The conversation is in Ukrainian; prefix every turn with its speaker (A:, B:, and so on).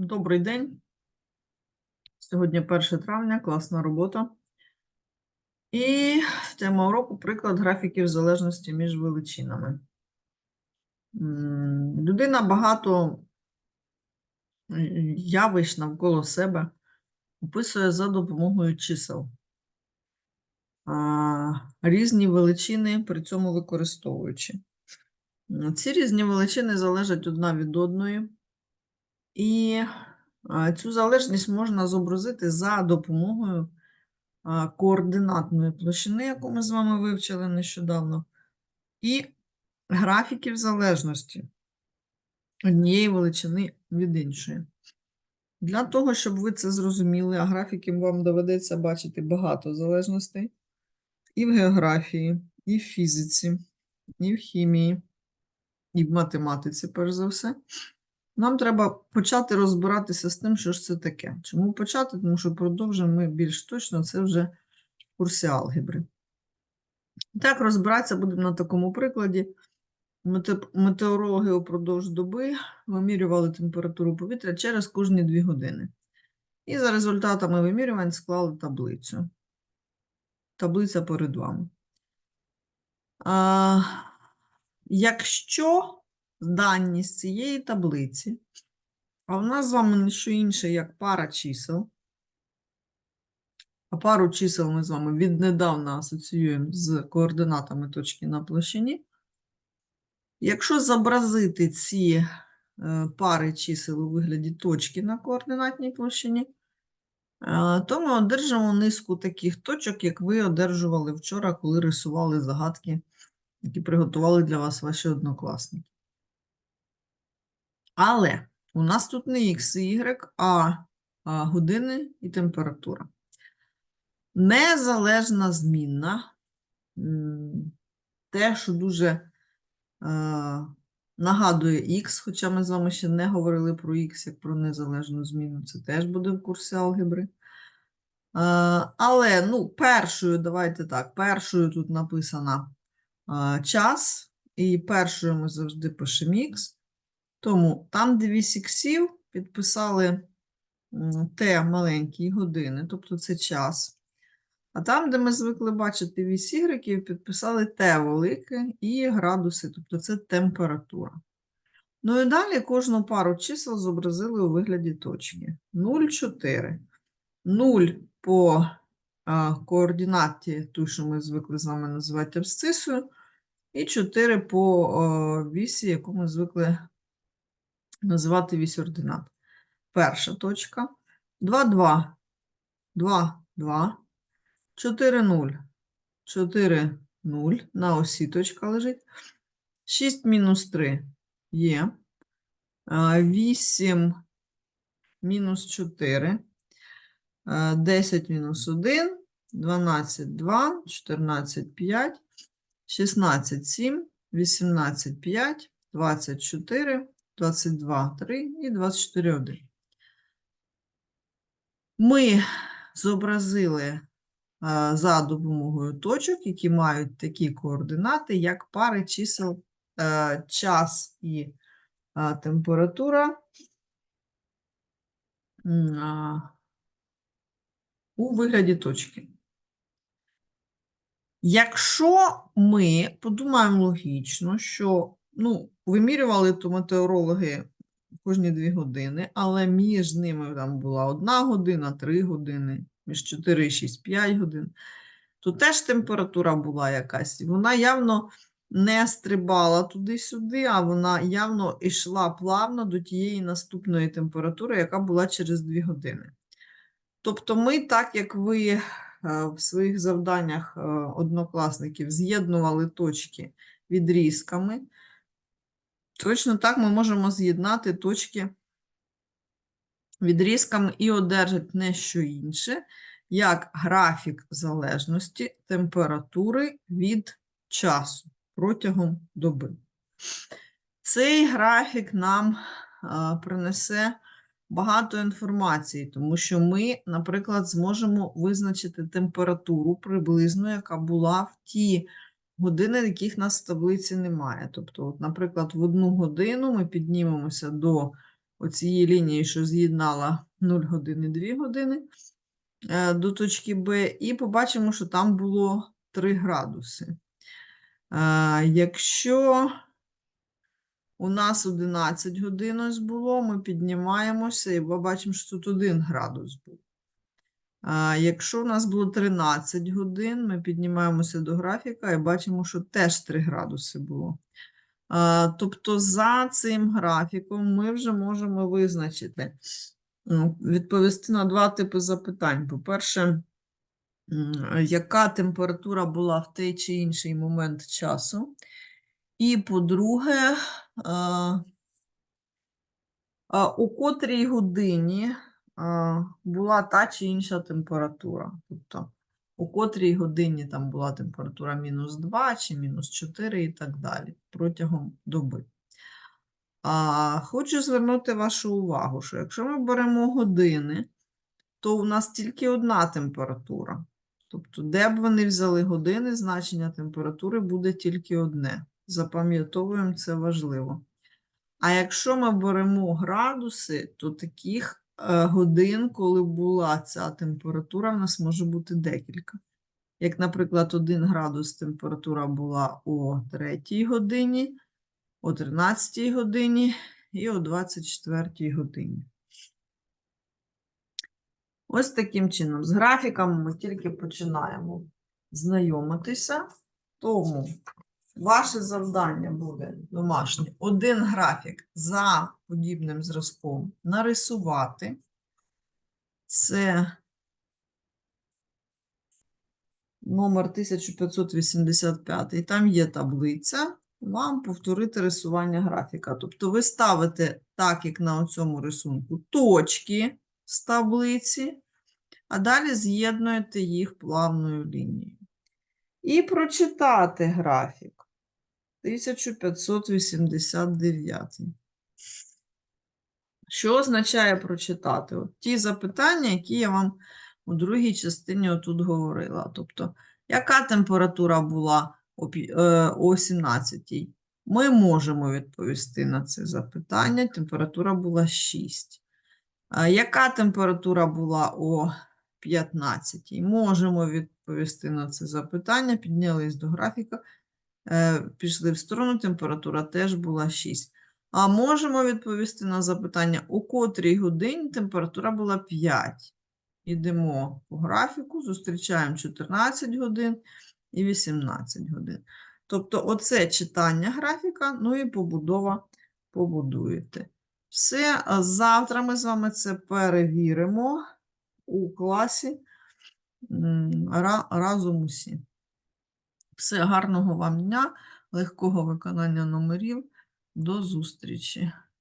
A: Добрий день. Сьогодні 1 травня, класна робота. І тема уроку приклад графіків залежності між величинами. Людина багато е, явищ навколо себе описує за допомогою чисел. Різні величини при цьому використовуючи. Ці різні величини залежать одна від одної. І цю залежність можна зобразити за допомогою координатної площини, яку ми з вами вивчили нещодавно, і графіків залежності однієї величини від іншої. Для того, щоб ви це зрозуміли, а графіків вам доведеться бачити багато залежностей і в географії, і в фізиці, і в хімії, і в математиці, перш за все. Нам треба почати розбиратися з тим, що ж це таке. Чому почати? Тому що продовжимо ми більш точно це вже в курсі алгебри. Так, розбиратися будемо на такому прикладі. Метеорологи упродовж доби вимірювали температуру повітря через кожні 2 години. І за результатами вимірювань склали таблицю. Таблиця перед вами. А, якщо дані з цієї таблиці, а в нас з вами не що інше, як пара чисел. А пару чисел ми з вами віднедавна асоціюємо з координатами точки на площині. Якщо зобразити ці е, пари чисел у вигляді точки на координатній площині, е, то ми одержимо низку таких точок, як ви одержували вчора, коли рисували загадки, які приготували для вас ваші однокласники. Але у нас тут не X і Y, а, години і температура. Незалежна змінна, те, що дуже е, нагадує X, хоча ми з вами ще не говорили про X як про незалежну зміну, це теж буде в курсі алгебри. Е, але, ну, першою, давайте так, першою тут написана е, час, і першою ми завжди пишемо X. Тому там, де вісь іксів, підписали Т маленькі години, тобто це час. А там, де ми звикли бачити вісь ігреків, підписали Т велике і градуси, тобто це температура. Ну і далі кожну пару чисел зобразили у вигляді точки. 0, 4. 0 по координаті, ту, що ми звикли з вами називати абсцисою, і 4 по вісі, яку ми звикли називати вісь ординат. Перша точка. 2, 2, 2, 2, 4, 0, 4, 0. На осі точка лежить. 6 мінус 3 є. 8 мінус 4. 10 мінус 1. 12, 2, 14, 5, 16, 7, 18, 5, 24, 22, 3 і 24, 1. Ми зобразили за допомогою точок, які мають такі координати, як пари чисел е, час і температура у вигляді точки. Якщо ми подумаємо логічно, що ну, вимірювали то метеорологи кожні 2 години, але між ними там була 1 година, 3 години, між 4 і 6, 5 годин, то теж температура була якась. Вона явно не стрибала туди-сюди, а вона явно йшла плавно до тієї наступної температури, яка була через 2 години. Тобто ми, так як ви е, в своїх завданнях е, однокласників з'єднували точки відрізками, точно так ми можемо з'єднати точки відрізками і одержати не що інше, як графік залежності температури від часу протягом доби. Цей графік нам а, принесе багато інформації, тому що ми, наприклад, зможемо визначити температуру приблизно, яка була в ті години, яких нас в таблиці немає. Тобто, от, наприклад, в одну годину ми піднімемося до оцієї лінії, що з'єднала 0 години 2 години е, до точки Б, і побачимо, що там було 3 градуси. Е, Якщо у нас 11 годин ось було, ми піднімаємося і бачимо, що тут 1 градус був. А якщо у нас було 13 годин, ми піднімаємося до графіка і бачимо, що теж 3 градуси було. А, тобто за цим графіком ми вже можемо визначити, ну, відповісти на два типи запитань. По-перше, яка температура була в той чи інший момент часу? І по-друге, у котрій годині була та чи інша температура. Тобто, у котрій годині там була температура мінус 2 чи мінус 4 і так далі протягом доби. А, хочу звернути вашу увагу, що якщо ми беремо години, то у нас тільки одна температура. Тобто, де б вони взяли години, значення температури буде тільки одне. Запам'ятовуємо це важливо. А якщо ми беремо градуси, то таких годин, коли була ця температура, в нас може бути декілька. Як, наприклад, 1 градус температура була о 3 годині, о 13 годині і о 24 годині. Ось таким чином. З графіками ми тільки починаємо знайомитися. Тому ваше завдання буде домашнє. Один графік за подібним зразком нарисувати. Це номер 1585. Там є таблиця. Вам повторити рисування графіка. Тобто ви ставите, так як на цьому рисунку, точки з таблиці, а далі з'єднуєте їх плавною лінією. І прочитати графік 1589. Що означає прочитати? От ті запитання, які я вам у другій частині отут говорила. Тобто, яка температура була о пі- е, о 17? Ми можемо відповісти на це запитання. Температура була 6. Яка температура була о 15? Можемо відповісти на це запитання. Піднялись до графіка, пішли в сторону, температура теж була 6. А можемо відповісти на запитання, у котрій годині температура була 5. Ідемо по графіку, зустрічаємо 14 годин і 18 годин. Тобто, оце читання графіка, ну і побудова побудуєте. Все, завтра ми з вами це перевіримо у класі разом усі. Все, гарного вам дня, легкого виконання номерів. До зустрічі!